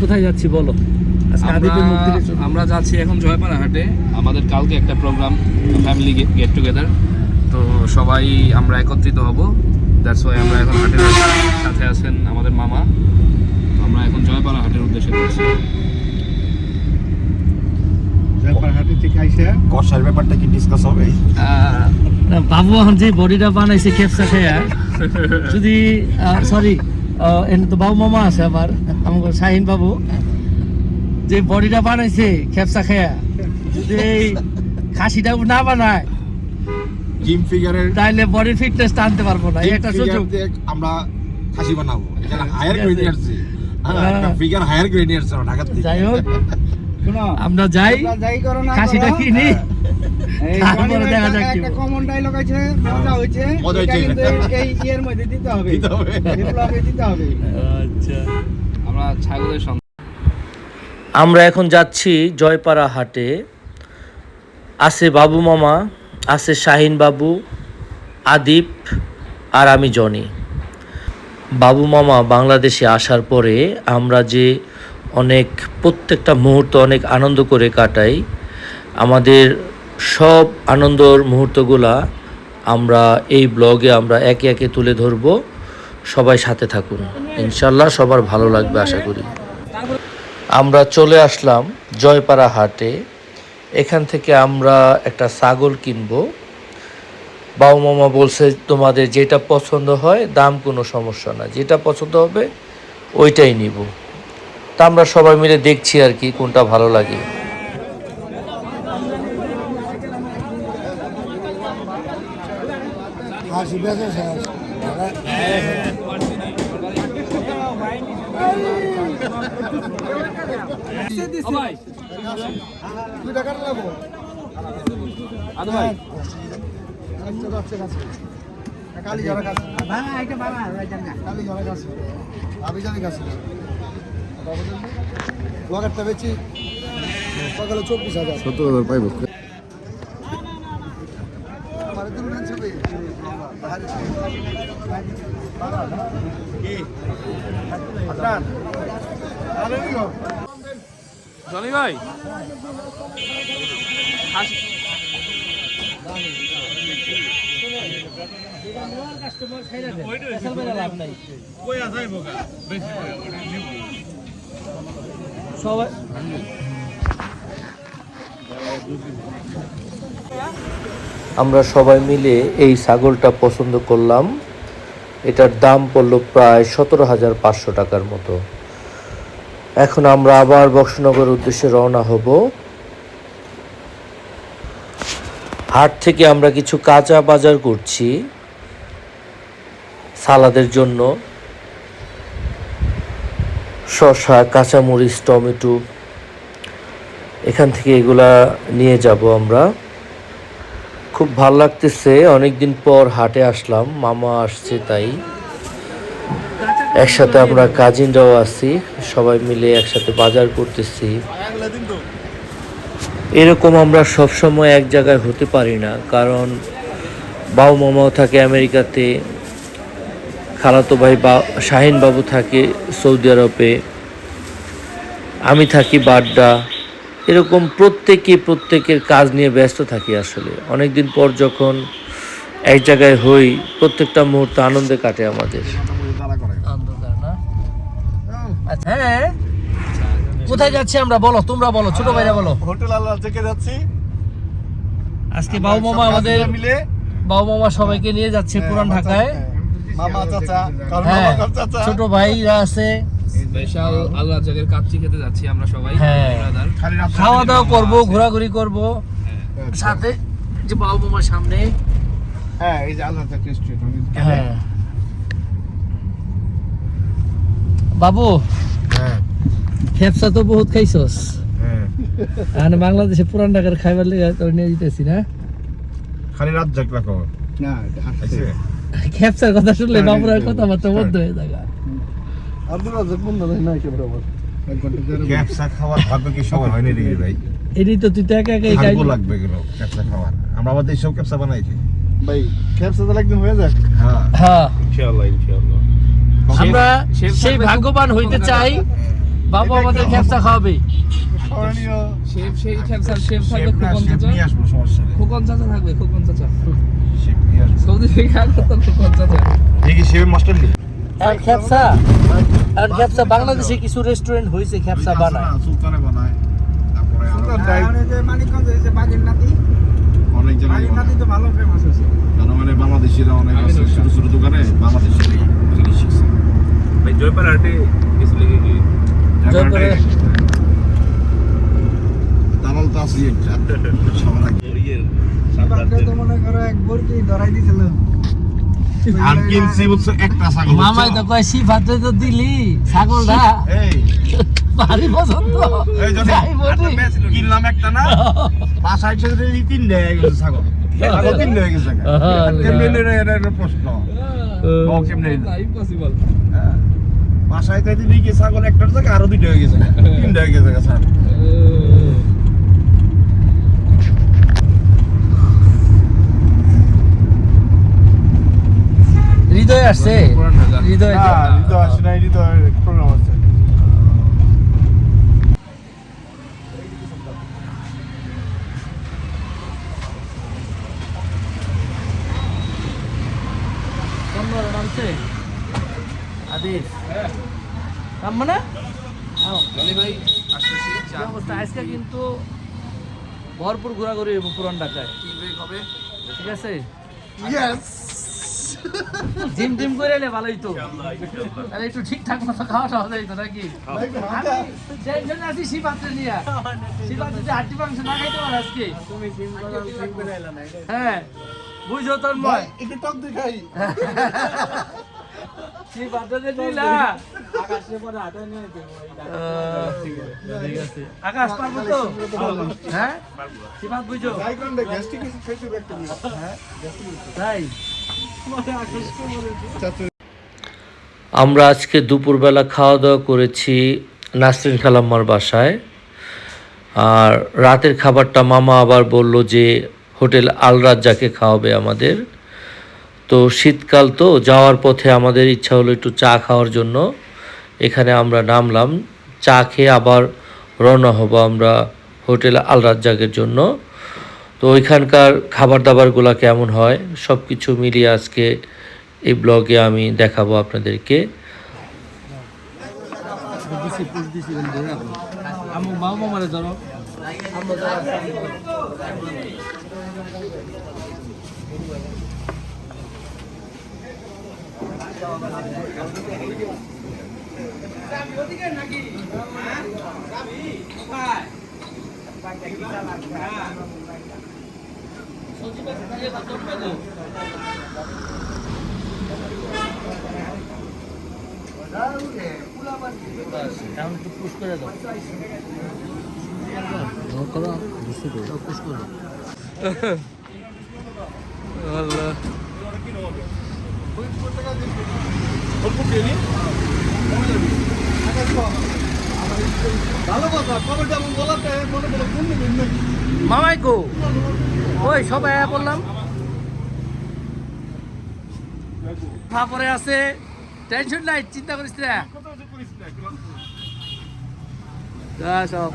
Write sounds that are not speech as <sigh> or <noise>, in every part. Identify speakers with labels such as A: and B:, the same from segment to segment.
A: কোথায় যাচ্ছি বলো?
B: আমরা যাচ্ছি এখন জয়পাড়া হাটে আমাদের কালকে একটা প্রোগ্রাম ফ্যামিলি গেট টুগেদার তো সবাই আমরা একত্রিত হব। দ্যাটস ওয়াই আমরা এখন হাটের সাথে আছেন আমাদের মামা। তো আমরা এখন জয়পাড়া হাটের উদ্দেশ্যে যাচ্ছি।
C: কষার ব্যাপারটা কি ডিসকাস হবে?
B: আহ,
A: বাবু এখন যে বডিটা বানাইছে খেপসা খেয়া যদি সরি এনে তো বাবু মামা আছে আবার আমার শাহিন বাবু। যে বডিটা বানাইছে খেপসা খেয়া যদি এই খাসিটা না বানায়
C: জিম ফিগারের
A: তাহলে বডি ফিটনেস টানতে পারব না একটা সুযোগ।
C: আমরা খাসি বানাবো। এখানে হায়ার গ্রেড আসছে
A: হ্যাঁ।
C: ফিগার হায়ার গ্রেড আসছে ঢাকা থেকে।
A: যাই হোক
D: শোনো
A: আমরা যাই
D: যাই
A: খাসিটা কিনি।
D: এই
A: তারপরে দেখা যাক কি
D: কমন ডায়লগ আছে মজা হয়েছে।
C: মজা
D: এটা
C: হয়েছে।
D: কিন্তু এই- ইয়ের মধ্যে দিতে হবে।
C: দিতে হবে।
D: ব্লগে দিতে হবে।
A: আচ্ছা।
B: আমরা ছাগলের
A: আমরা এখন যাচ্ছি জয়পাড়া হাটে। আছে বাবু মামা আছে শাহিন বাবু আদিপ আর আমি জনি। বাবু মামা বাংলাদেশে আসার পরে আমরা যে অনেক প্রত্যেকটা মুহূর্ত অনেক আনন্দ করে কাটাই। আমাদের সব আনন্দর মুহূর্তগুলা আমরা এই ব্লগে আমরা একে একে তুলে ধরব। সবাই সাথে থাকুন। ইনশাল্লাহ সবার ভালো লাগবে আশা করি। আমরা চলে আসলাম জয়পাড়া হাটে। এখান থেকে আমরা একটা ছাগল কিনবো। বাবু মামা বলছে, তোমাদের যেটা পছন্দ হয়, দাম কোনো সমস্যা না। যেটা পছন্দ হবে, ওইটাই নিব। তা আমরা সবাই মিলে দেখছি আর কি কোনটা ভালো লাগে।
D: কালি কালি ওয়াগারটা বেচি সকালে চব্বিশ হাজার
C: সত্তর হাজার পাইব।
B: জনি ভাই।
A: সবাই আমরা সবাই মিলে এই ছাগলটা পছন্দ করলাম। এটার দাম পড়ল প্রায় সতেরো হাজার পাঁচশো টাকার মতো। এখন আমরা আবার বক্সনগর উদ্দেশ্যে রওনা হব। হাট থেকে আমরা কিছু কাঁচা বাজার করছি সালাদের জন্য। শসা, কাঁচামরিচ, টমেটো, এখান থেকে এগুলা নিয়ে যাব আমরা। খুব ভালো লাগতেছে। অনেকদিন পর হাটে আসলাম, মামা আসছে তাই। একসাথে আমরা কাজিনরাও আছি, সবাই মিলে একসাথে বাজার করতেছি। এরকম আমরা সব সময় এক জায়গায় হতে পারি না, কারণ বাবু মামাও থাকে আমেরিকাতে, খালাতো ভাই বা, শাহিন বাবু থাকে সৌদি আরবে, আমি থাকি বাড্ডা। এরকম প্রত্যেকে প্রত্যেকের কাজ নিয়ে ব্যস্ত থাকি আসলে। অনেকদিন পর যখন এক জায়গায় হই প্রত্যেকটা মুহূর্ত আনন্দে কাটে আমাদের। আচ্ছা হ্যাঁ। কোথায় যাচ্ছি আমরা? বলো তোমরা বলো ছোট ভাইরা বলো।
C: হোটেল আল্লাহ থেকে যাচ্ছি।
A: আজকে বাবু মামা আমাদের
C: মিলে
A: বাবু মামা সবাইকে নিয়ে যাচ্ছে পুরান ঢাকায়।
C: মামা চাচা কারণ
A: হ্যাঁ
C: মামা চাচা?
A: ছোট ভাইরা আছে।
B: স্পেশাল আল্লাহ জাগের কাচ্চি খেতে যাচ্ছি আমরা সবাই
A: হ্যাঁ।
B: brother।
C: খালি রাত
A: খাওয়া দাওয়া করব ঘোরাঘুরি করব। সাথে যে বাবু মামার সামনে।
D: হ্যাঁ এই যে আল্লাহ তাকে স্ট্রিট
A: হ্যাঁ। বাবু
C: হ্যাঁ।
A: খেপসা তো বহুত খাইছস।
C: হ্যাঁ।
A: আর বাংলাদেশে পুরান ঢাকার খাইবার লেগে তোর নিয়ে যেতেছি না?
C: খালি রাত জাগ রাখো
D: না
A: খেপসার কথা শুনলে বাবুরার কথাবার্তা বন্ধ হয়ে যায়
D: আব্দুল রাজাক বন্ধ না এসে বরাবর। এক
C: ক্যাপসা খাওয়ার ভাগ্য কি সবার হয়নি রে ভাই?
A: এটাই তো তুই তো একা একাই খাই
C: লাগবে গেল ক্যাপসা খাওয়ার। আমরা আমাদের সব ক্যাপসা বানাইছি।
D: ভাই ক্যাপসা তো একদিন হয়ে যাক।
C: হ্যাঁ।
A: হ্যাঁ।
C: ইনশাআল্লাহ ইনশাআল্লাহ।
A: আমরা সেই ভাগ্যবান হইতে চাই
E: বাবু আমাদের খেপসা খাওয়াবে।
B: শেফ সেই শেফ থাকবে
C: শেফ
B: খোকন
C: শেফ
B: চাচা
C: নিয়ে আসব সমস্যা
B: খোকন চাচা থাকবে খোকন চাচা
C: শেফ নিয়ে আসব।
B: সৌদি থেকে আগত খোকন চাচা
C: দেখি শেফের মাস্টার
E: আর আর খেপসা বাংলাদেশে কিছু রেস্টুরেন্ট হয়েছে খেপসা বানায়।
C: সুলতানে বানায়। তারপরে আরও
F: মানে যে মানিকগঞ্জ হয়েছে বাগের নাতি।
C: অনেক জায়গায়
F: বাগের নাতি তো ভালো ফেমাস হয়েছে
C: মানে বাংলাদেশিরা অনেক আছে ছোট ছোট দোকানে বাংলাদেশি। জিনিস শিখছে।
B: ভাই জয়পার হাটে গেছিলে কি
E: জয়পুরে-
C: দালাল তো আছে একটা। সবার আগে।
F: তো মনে করো এক বরকি ধরাই দিছিল।
C: আর কিনছি বুঝছ একটা ছাগল
E: মামাই তো কয় সি তো দিলি ছাগলটা।
C: এই।
E: ভারী পছন্দ।
C: এই যদি কিনলাম একটা না? বাসায় এসে যদি তিনটে হয়ে গেছে ছাগল। ছাগল তিনটে হয়ে গেছে কেমনে এটা একটা প্রশ্ন। ও কেমনে
B: ইম্পসিবল
C: হ্যাঁ। বাসায় তাই ছাগল একটার জায়গায় আরও দুইটা হয়ে গেছে। তিনটা হয়ে গেছে ছাগল
E: হৃদয় আসছে? হৃদয়
C: হৃদয় আসে না হৃদয় প্রোগ্রাম আছে।
E: আদিস। নামবো না
B: ভাই
E: অবস্থা? আজকে কিন্তু ভরপুর ঘোরাঘুরি হইব পুরান ঢাকায়। ঠিক আছে?
F: ইয়েস
E: জিম টিম করে এলে ভালোই তো। তাহলে একটু ঠিকঠাক মতো খাওয়া টাওয়া যাইতো নাকি? সেই জন্য আছি শিবাত্রে নিয়ে শিবাত্রে যে হাড্ডি মাংস না খাইতে পারে আজকে।
F: তুমি জিম করে
E: হ্যাঁ বুঝো তোর ময়
F: একটু টক দেখাই
E: শিবাত্রে যে দিলা
F: আকাশে
E: পারব তো? হ্যাঁ? বুঝো।
F: হ্যাঁ
E: তাই? আমরা আজকে দুপুরবেলা খাওয়া দাওয়া করেছি নাসরিন খালাম্মার বাসায়। আর রাতের খাবারটা মামা আবার বলল যে, হোটেল আল রাজ্জাকে খাওয়াবে আমাদের। তো শীতকাল তো, যাওয়ার পথে আমাদের ইচ্ছা হলো একটু চা খাওয়ার জন্য। এখানে আমরা নামলাম, চা খেয়ে আবার রওনা হব আমরা হোটেল আল রাজ্জাকের জন্য। তো ওইখানকার খাবার দাবারগুলো কেমন হয়? সব কিছু মিলিয়ে আজকে এই ব্লগে আমি দেখাবো আপনাদেরকে। ধরো। এখন একটু পুশ করে দাও। করো
F: কোন
E: মামাই কো? ওই সব আয়া বললাম। তারপরে আছে টেনশন নাই চিন্তা করিস না। সব।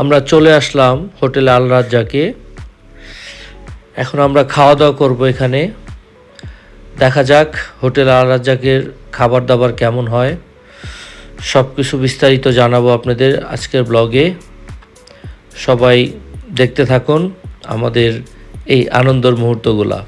E: আমরা চলে আসলাম হোটেল আল রাজ্জাকে। এখন আমরা খাওয়া দাওয়া করব এখানে। দেখা যাক হোটেল আল রাজ্জাকের খাবার দাবার কেমন হয়। সব কিছু বিস্তারিত জানাব আপনাদের আজকের ব্লগে। সবাই দেখতে থাকুন আমাদের এই আনন্দর মুহূর্তগুলা।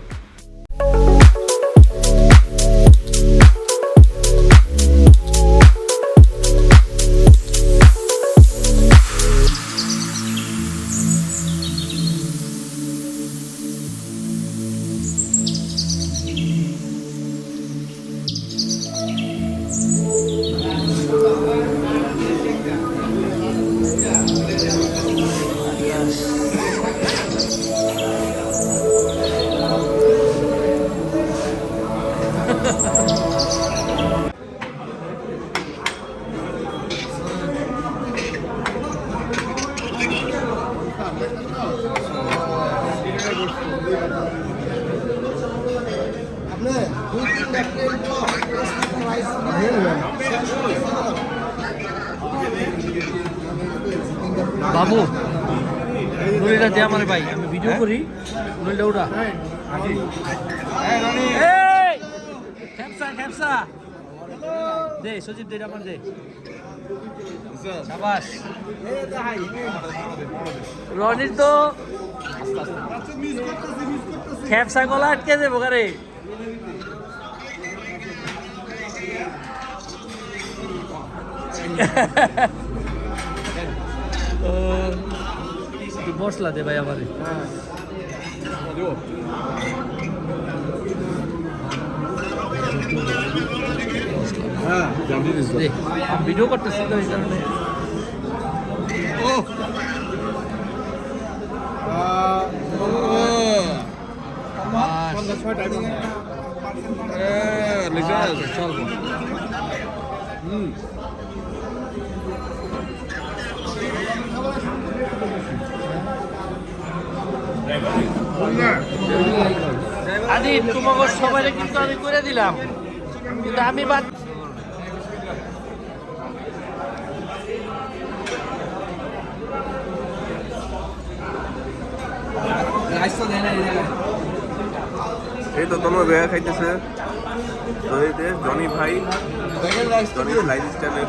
E: রনির তো খেপসা গলা আটকে যাব একটু মশলা দে ভাই আমারে। দে ভিডিও করতেছি তো এই কারণে। আদি তোমাকে সবাই কিন্তু আমি করে দিলাম। কিন্তু আমি বাদ
G: এই তো তোমার বেয়া খাইতেছে। দইতে জনি ভাই, জনি লাইফ স্টাইলের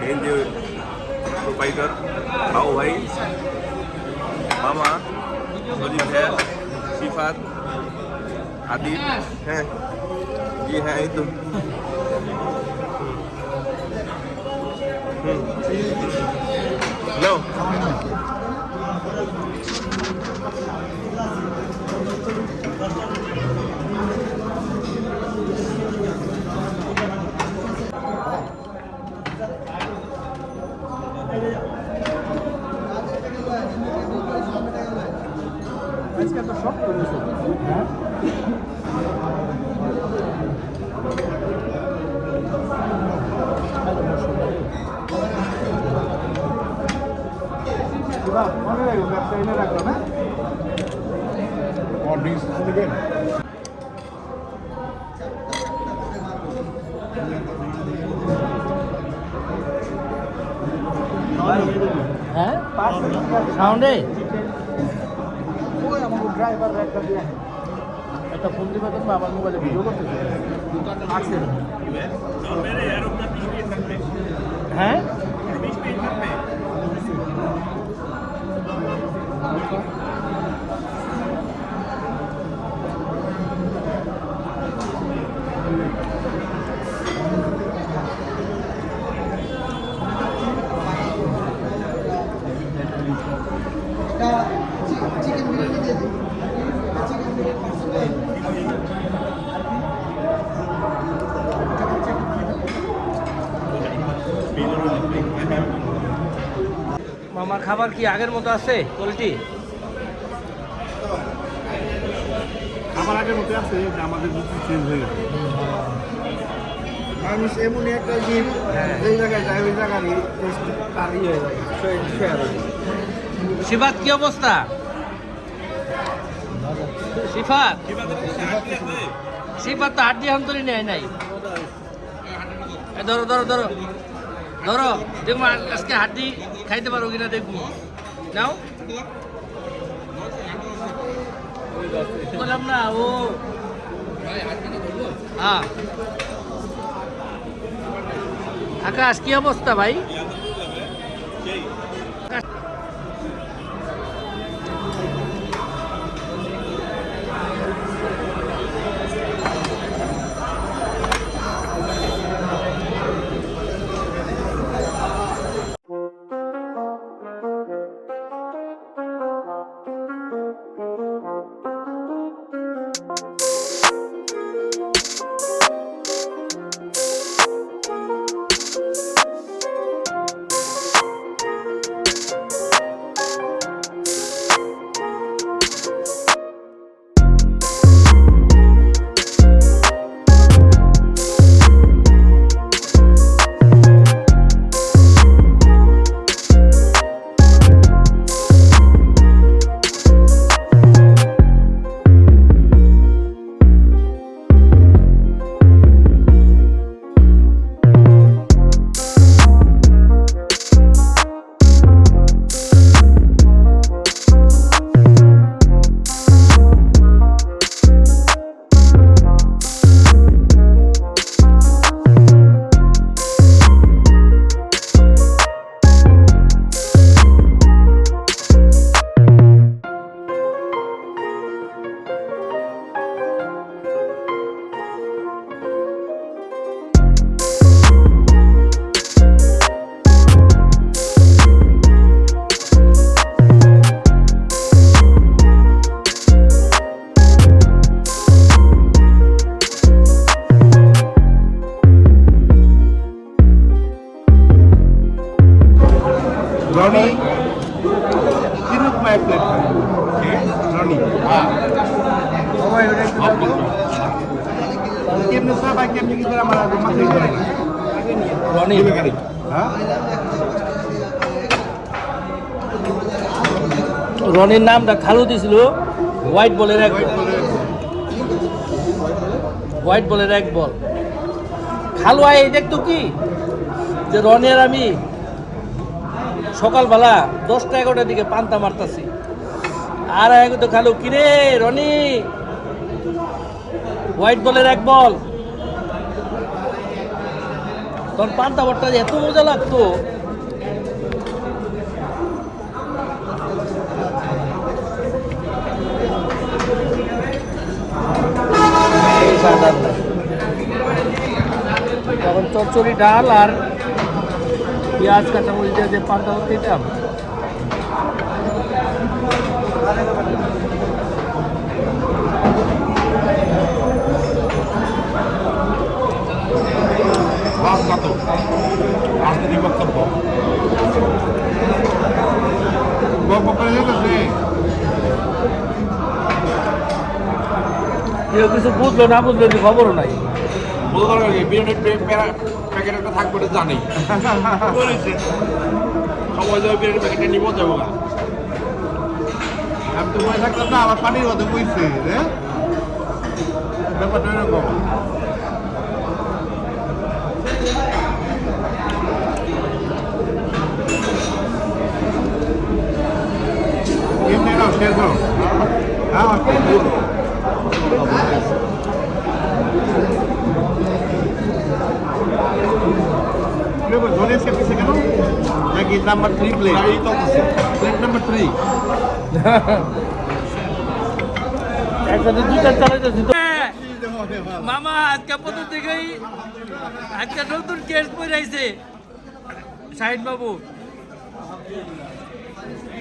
G: মেন যে প্রোপাইটার বাবু ভাই, মামা সজিব হ্যাঁ সিফাত আদিব হ্যাঁ জি হ্যাঁ এই তো। হুম। হ্যালো।
C: মনে রাখো ব্যবসা এনে রাখো না ড্রিঙ্কস নেবেন
E: হ্যাঁ? সাউন্ডে?
C: আমার ড্রাইভার একটা
E: ফোন দিবে তো আমার মোবাইলে ভিডিও করতেছে। আছে খাবার কি আগের মতো আছে কোয়ালিটি
C: আমার আগের মতো আছে যে আমাদের বুদ্ধি চেঞ্জ হয়ে গেছে।
F: মানুষ এমনই একটা জিম এই জায়গায় যায় ওই জায়গারই তার হয়ে যায়।
E: শিবাত কি অবস্থা? তো হাড্ডি হান্তরি নেয় নাই। ধরো ধরো ধরো। ধরো দেখব আজকে হাড্ডি খাইতে পারো কিনা দেখব। নাও। বললাম না ও। হ্যাঁ। আকাশ কি অবস্থা ভাই? রনির নামটা খালু দিছিল, হোয়াইট বলের এক বল। হোয়াইট বলের এক বল। খালু আই দেখতো কি? যে রনি আর আমি সকালবেলা দশটা এগারোটার দিকে পান্তা মারতাছি। আর এক তো খালু, কিরে রনি? হোয়াইট বলের এক বল। তখন পান্তা ভরটা যে এত মজা লাগতো। তখন চচ্চড়ি ডাল আর পেঁয়াজ কাঁচামরিচ দিয়ে যে খেতাম
C: রাজনাত রাজনৈতিক বক্তব্য বক্তব্য হয়ে গেছে
E: কেউ কিছু বুঝলো না বুঝলো খবরও নাই।
C: থাকবে জানি। সময় যাবে না মনে থাকতাম না আমার পানির বইছে হ্যাঁ ব্যাপারটা এরকম। ধরে খেতেছে কেন নাম্বার থ্রি প্লেট এই
E: মামা, আজকে প্রথম থেকেই আজকে নতুন কেস পড়ে আইছে শাহিন বাবু।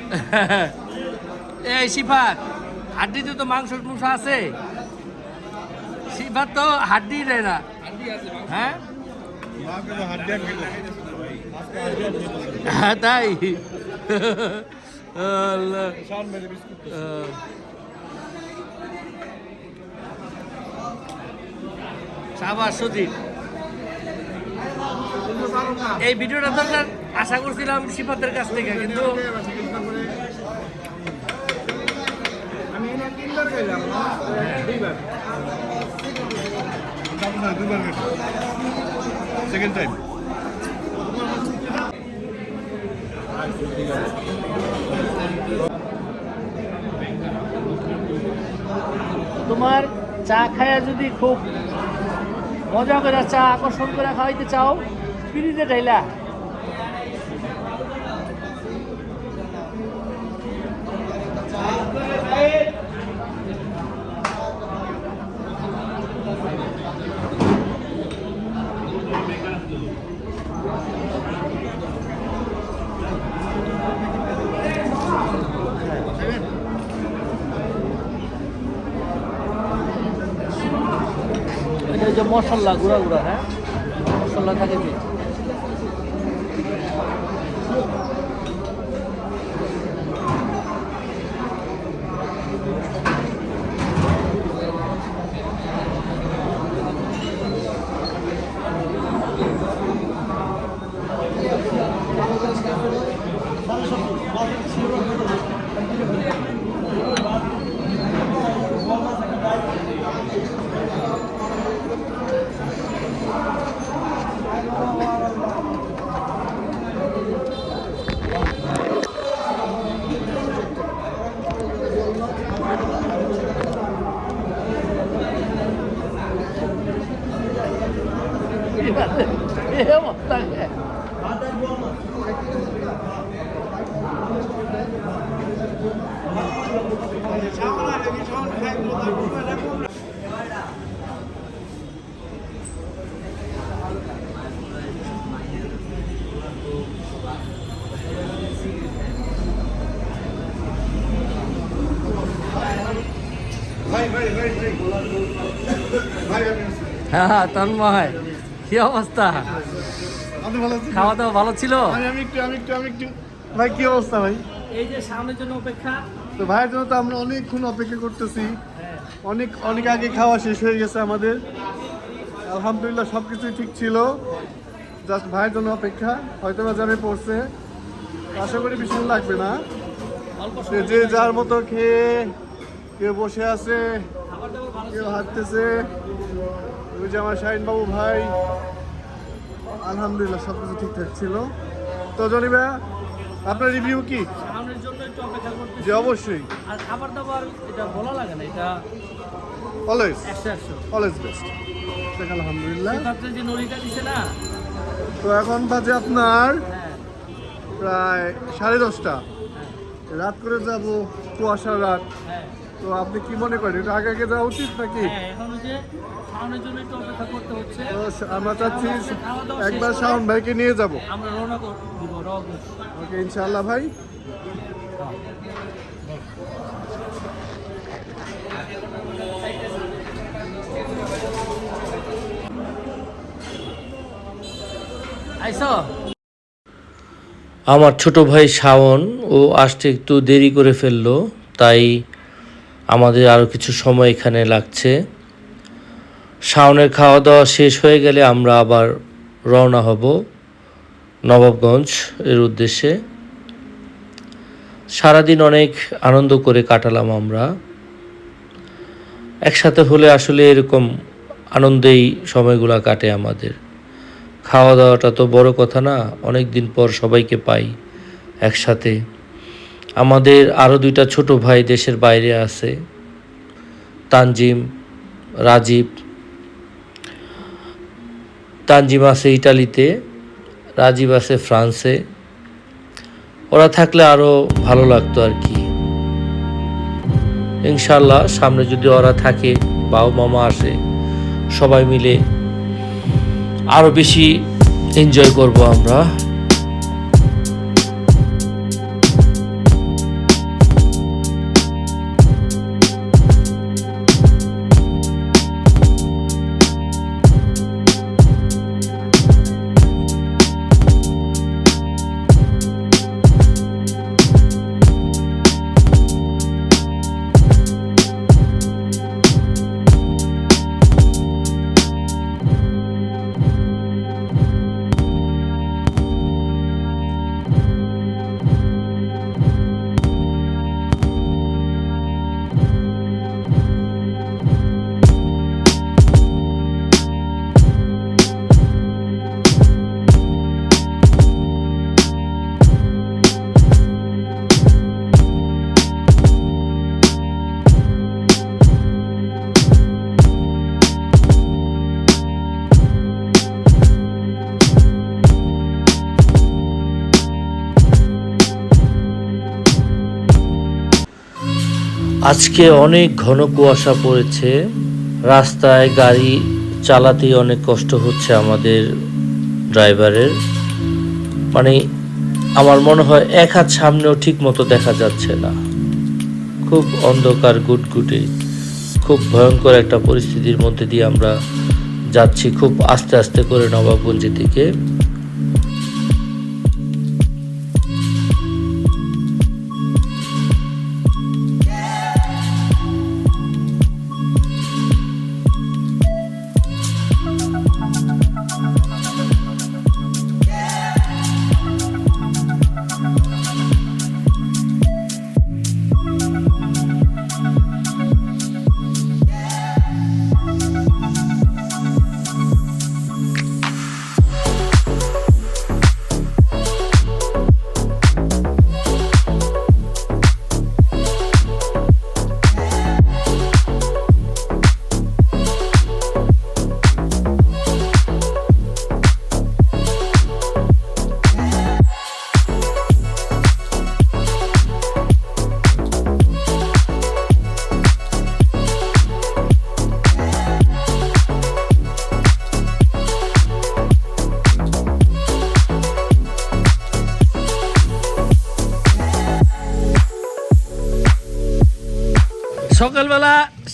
E: <laughs> এই শিফাত হাড্ডিতে তো মাংস টুংস আছে শিফাত তো হাড্ডি দেয় না। হ্যাঁ? হ্যাঁ তাই? সুদীপ এই ভিডিওটা দরকার আশা করছিলাম শিফাতের কাছ থেকে, কিন্তু
F: আমি এনে তিনবার খেলাম দুইবার
E: তোমার চা খায়া যদি খুব মজা করে চা আকর্ষণ করে খাওয়াইতে চাও পিড়িতে ঢাইলা এটা মশলা গুঁড়া গুঁড়া হ্যাঁ? মশলা থাকে কি এ অবস্থা কে? হ্যাঁ তন্ময়। কি অবস্থা?
F: আপনি ভালো
E: খাওয়া দাওয়া ভালো ছিল?
F: আমি আমি একটু আমি একটু আমি একটু। ভাই কি অবস্থা ভাই?
E: এই যে সামনের জন্য অপেক্ষা।
F: তো ভাইয়ের জন্য তো আমরা অনেকক্ষণ অপেক্ষা করতেছি। অনেক অনেক আগে খাওয়া শেষ হয়ে গেছে আমাদের। আলহামদুলিল্লাহ সব কিছুই ঠিক ছিল। জাস্ট ভাইয়ের জন্য অপেক্ষা। হয়তো বা জামে পড়ছে। আশা করি বেশি লাগবে না। যে যার মতো খেয়ে কেউ বসে আছে কেউ হাঁটতেছে। ওই যে আমার শাহিন বাবু ভাই আলহামদুলিল্লাহ সব কিছু ঠিকঠাক ছিল। তো জনি ভাইয়া আপনার রিভিউ কি?
E: সামনের জন্য একটু অপেক্ষা করতে
F: যে অবশ্যই।
E: আর খাবার দাবার এটা বলা লাগে না এটা
F: অলওয়েজ
E: একশো একশো।
F: অলওয়েজ বেস্ট দেখ আলহামদুলিল্লাহ।
E: সেক্ষেত্রে যে নড়িটা দিছে না?
F: তো এখন বাজে আপনার
E: হ্যাঁ।
F: প্রায় সাড়ে দশটা। রাত করে যাব কুয়াশার রাত।
E: হ্যাঁ
F: তো আপনি কি মনে করেন এটা আগে আগে যাওয়া উচিত নাকি?
E: হ্যাঁ এখন ওই যে খাওয়ানোর জন্য একটু অপেক্ষা করতে হচ্ছে।
F: তো স- আমরা চাচ্ছি একবার শাওন ভাইকে নিয়ে যাব। ওকে ইনশাআল্লাহ ভাই।
E: আইসো।
A: আমার ছোট ভাই শাওন ও আসতে একটু দেরি করে ফেলল তাই আমাদের আরও কিছু সময় এখানে লাগছে। শাওনের খাওয়া দাওয়া শেষ হয়ে গেলে আমরা আবার রওনা হব নবাবগঞ্জ এর উদ্দেশ্যে। সারাদিন অনেক আনন্দ করে কাটালাম আমরা। একসাথে হলে আসলে এরকম আনন্দেই সময়গুলো কাটে আমাদের। খাওয়া দাওয়াটা তো বড় কথা না অনেক দিন পর সবাইকে পাই একসাথে। আমাদের আরও দুইটা ছোট ভাই দেশের বাইরে আছে, তানজিম, রাজীব। তানজিম আছে ইটালিতে রাজীব আছে ফ্রান্সে। ওরা থাকলে আরও ভালো লাগতো আর কি। ইনশাল্লাহ সামনে যদি ওরা থাকে, বাবা মামা আসে, সবাই মিলে আরও বেশি এনজয় করব আমরা। আজকে অনেক ঘন কুয়াশা পড়েছে। রাস্তায় গাড়ি চালাতেই অনেক কষ্ট হচ্ছে আমাদের ড্রাইভারের। মানে আমার মনে হয় এক হাত সামনেও ঠিক মতো দেখা যাচ্ছে না। খুব অন্ধকার, গুটগুটে, খুব ভয়ঙ্কর একটা পরিস্থিতির মধ্যে দিয়ে আমরা যাচ্ছি। খুব আস্তে আস্তে করে নবাবগঞ্জের দিকে।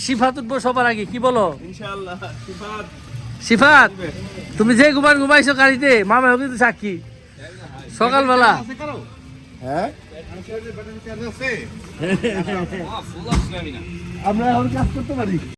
E: সিফাত উঠবো সবার আগে কি বলো?
G: ইনশাআল্লাহ সিফাত।
E: সিফাত? তুমি যে ঘুমান ঘুমাইছো গাড়িতে মামা কিন্তু সাক্ষী। সকালবেলা।
F: হ্যাঁ?
B: of stamina.
F: আমরা এখন কাজ করতে পারি।